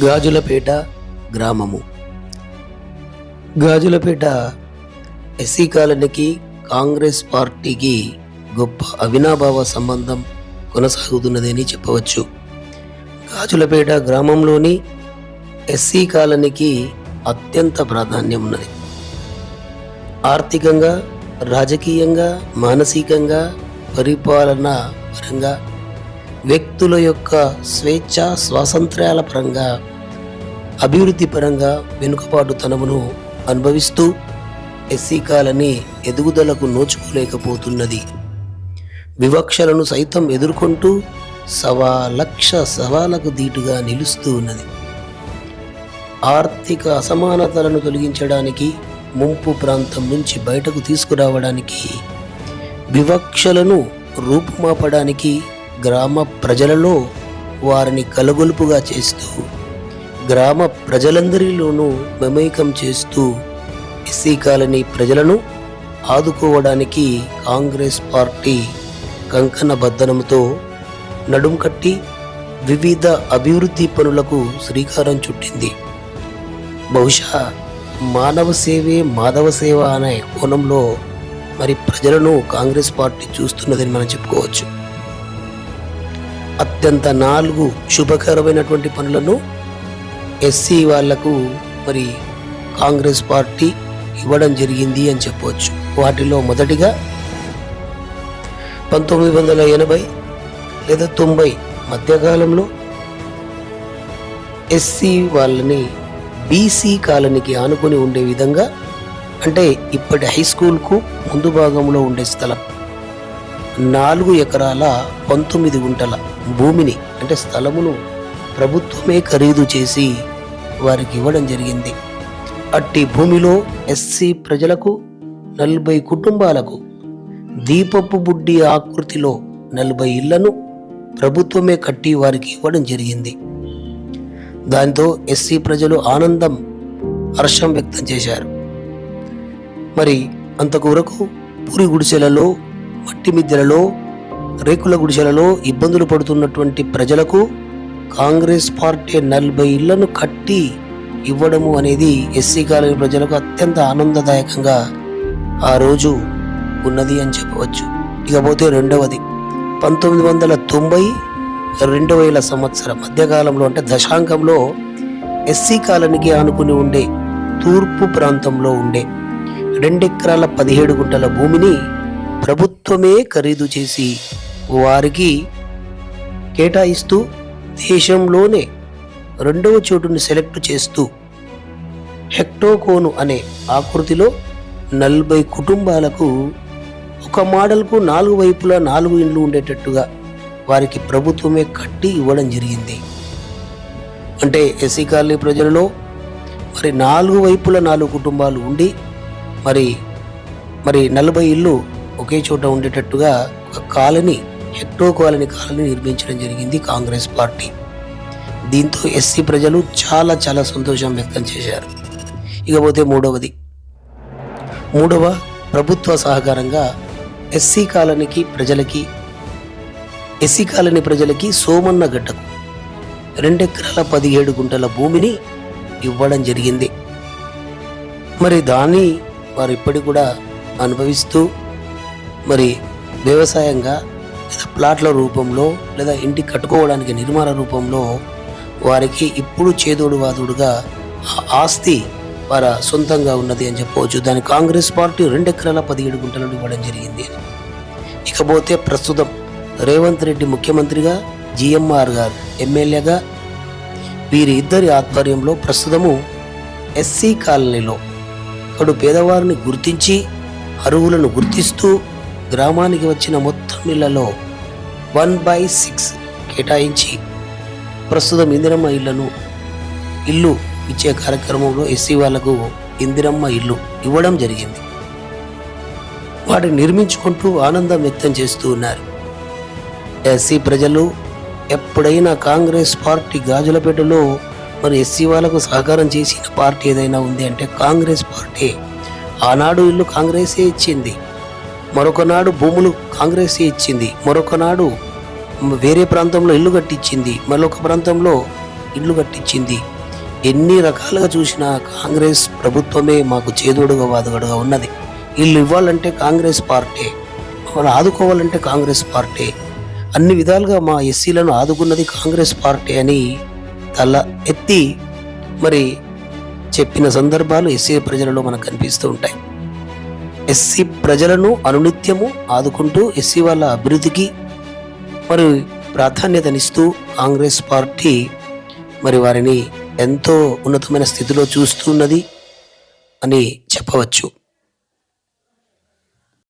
గాజులపేట గ్రామము. గాజులపేట ఎస్సీ కాలనీకి కాంగ్రెస్ పార్టీకి గొప్ప అవినాభావ సంబంధం కొనసాగుతున్నదని చెప్పవచ్చు. గాజులపేట గ్రామంలోని ఎస్సీ కాలనీకి అత్యంత ప్రాధాన్యం ఉన్నది. ఆర్థికంగా రాజకీయంగా మానసికంగా పరిపాలన పరంగా వ్యక్తుల యొక్క స్వేచ్ఛ స్వాతంత్ర్యాల పరంగా అభివృద్ధి పరంగా వెనుకబాటుతనమును అనుభవిస్తూ ఎస్సీ కాలని ఎదుగుదలకు నోచుకోలేకపోతున్నది. వివక్షలను సైతం ఎదుర్కొంటూ సవా లక్ష సవాలకు దీటుగా నిలుస్తూ ఉన్నది. ఆర్థిక అసమానతలను తొలగించడానికి ముంపు ప్రాంతం నుంచి బయటకు తీసుకురావడానికి వివక్షలను రూపుమాపడానికి గ్రామ ప్రజలలో వారిని కలగొలుపుగా చేస్తూ గ్రామ ప్రజలందరిలోనూ మమేకం చేస్తూ ఎస్సీ కాలనీ ప్రజలను ఆదుకోవడానికి కాంగ్రెస్ పార్టీ కంకణ బద్దనంతో నడుం కట్టి వివిధ అభివృద్ధి పనులకు శ్రీకారం చుట్టింది. బహుశా మానవ సేవే మాధవ సేవ అనే కోణంలో మరి ప్రజలను కాంగ్రెస్ పార్టీ చూస్తున్నదని మనం చెప్పుకోవచ్చు. అత్యంత నాలుగు శుభకరమైనటువంటి పనులను ఎస్సీ వాళ్ళకు మరి కాంగ్రెస్ పార్టీ ఇవ్వడం జరిగింది అని చెప్పవచ్చు. వాటిలో మొదటిగా పంతొమ్మిది వందల ఎనభై లేదా తొంభై మధ్యకాలంలో ఎస్సీ వాళ్ళని బీసీ కాలనీకి ఆనుకొని ఉండే విధంగా అంటే ఇప్పటి హై స్కూల్కు ముందు భాగంలో ఉండే స్థలం. నాలుగు ఎకరాల పంతొమ్మిది గుంటల భూమిని అంటే స్థలమును ప్రభుత్వమే ఖరీదు చేసి వారికి ఇవ్వడం జరిగింది. అట్టి భూమిలో ఎస్సీ ప్రజలకు నలభై కుటుంబాలకు దీపపు బుడ్డి ఆకృతిలో నలభై ఇళ్ళను ప్రభుత్వమే కట్టి వారికి ఇవ్వడం జరిగింది. దాంతో ఎస్సీ ప్రజలు ఆనందం హర్షం వ్యక్తం చేశారు. మరి అంతవరకు పూరి గుడిసెలలో మట్టి మిద్దెలలో రేకుల గుడిసెలలో ఇబ్బందులు పడుతున్నటువంటి ప్రజలకు కాంగ్రెస్ పార్టీ నలభై ఇళ్ళను కట్టి ఇవ్వడము అనేది ఎస్సీ కాలనీ ప్రజలకు అత్యంత ఆనందదాయకంగా ఆ రోజు ఉన్నది అని చెప్పవచ్చు. ఇకపోతే రెండవది పంతొమ్మిది వందల తొంభై రెండు వేల సంవత్సరం మధ్యకాలంలో అంటే దశాంకంలో ఎస్సీ కాలనీకి ఆనుకుని ఉండే తూర్పు ప్రాంతంలో ఉండే రెండెకరాల పదిహేడు గుంటల భూమిని ప్రభుత్వమే ఖరీదు చేసి వారికి కేటాయిస్తూ దేశంలోనే రెండవ చోటుని సెలెక్ట్ చేస్తూ హెక్టోకోను అనే ఆకృతిలో నలభై కుటుంబాలకు ఒక మోడల్కు నాలుగు వైపులా నాలుగు ఇండ్లు ఉండేటట్టుగా వారికి ప్రభుత్వమే కట్టి ఇవ్వడం జరిగింది. అంటే ఎస్సీ కాలనీ ప్రజలలో మరి నాలుగు వైపుల నాలుగు కుటుంబాలు ఉండి మరి మరి నలభై ఇల్లు ఒకే చోట ఉండేటట్టుగా ఒక కాలనీ హెక్టో కాలనీ కాలనీ నిర్మించడం జరిగింది కాంగ్రెస్ పార్టీ. దీంతో ఎస్సీ ప్రజలు చాలా చాలా సంతోషం వ్యక్తం చేశారు. ఇకపోతే మూడవది. మూడవ ప్రభుత్వ సహకారంగా ఎస్సీ కాలనీకి ప్రజలకి ఎస్సీ కాలనీ ప్రజలకి సోమన్న గడ్డకు రెండెకరాల పదిహేడు గుంటల భూమిని ఇవ్వడం జరిగింది. మరి దాన్ని వారు ఇప్పటికి కూడా అనుభవిస్తూ మరి వ్యవసాయంగా లేదా ప్లాట్ల రూపంలో లేదా ఇంటి కట్టుకోవడానికి నిర్మాణ రూపంలో వారికి ఇప్పుడు చేదోడు వాదుడుగా ఆ ఆస్తి వారి సొంతంగా ఉన్నది అని చెప్పవచ్చు. దాని కాంగ్రెస్ పార్టీ రెండు ఎకరాల పదిహేడు గుంటలను ఇవ్వడం జరిగింది. ఇకపోతే ప్రస్తుతం రేవంత్ రెడ్డి ముఖ్యమంత్రిగా జిఎంఆర్ గారు ఎమ్మెల్యేగా వీరి ఇద్దరి ఆధ్వర్యంలో ప్రస్తుతము ఎస్సీ కాలనీలో అక్కడ పేదవారిని గుర్తించి అరువులను గుర్తిస్తూ గ్రామానికి వచ్చిన మొత్తం ఇళ్ళలో వన్ బై సిక్స్ కేటాయించి ప్రస్తుతం ఇందిరమ్మ ఇళ్ళను ఇల్లు ఇచ్చే కార్యక్రమంలో ఎస్సీ వాళ్ళకు ఇందిరమ్మ ఇల్లు ఇవ్వడం జరిగింది. వాటిని నిర్మించుకుంటూ ఆనందం వ్యక్తం చేస్తూ ఉన్నారు. ఎస్సీ ప్రజలు ఎప్పుడైనా కాంగ్రెస్ పార్టీ గాజులపేటలో మరి ఎస్సీ వాళ్ళకు సహకారం చేసిన పార్టీ ఏదైనా ఉంది అంటే కాంగ్రెస్ పార్టీ. ఆనాడు ఇల్లు కాంగ్రెసే ఇచ్చింది. మరొకనాడు భూములు కాంగ్రెసే ఇచ్చింది. మరొకనాడు వేరే ప్రాంతంలో ఇల్లు కట్టించింది. మరొక ప్రాంతంలో ఇల్లు కట్టించింది. ఎన్ని రకాలుగా చూసినా కాంగ్రెస్ ప్రభుత్వమే మాకు చేదోడుగా వాదుగడుగా ఉన్నది. వీళ్ళు ఇవ్వాలంటే కాంగ్రెస్ పార్టీ మమ్మల్ని ఆదుకోవాలంటే కాంగ్రెస్ పార్టీ. అన్ని విధాలుగా మా ఎస్సీలను ఆదుకున్నది కాంగ్రెస్ పార్టీ అని తల ఎత్తి మరి చెప్పిన సందర్భాలు ఎస్సీ ప్రజలలో మనకు కనిపిస్తూ ఉంటాయి. ఎస్సీ ప్రజలను అనునిత్యము ఆదుకుంటూ ఎస్సీ వాళ్ళ అభివృద్ధికి మరి ప్రాధాన్యతనిస్తూ కాంగ్రెస్ పార్టీ మరి వారిని ఎంతో ఉన్నతమైన స్థితిలో చూస్తున్నది అని చెప్పవచ్చు.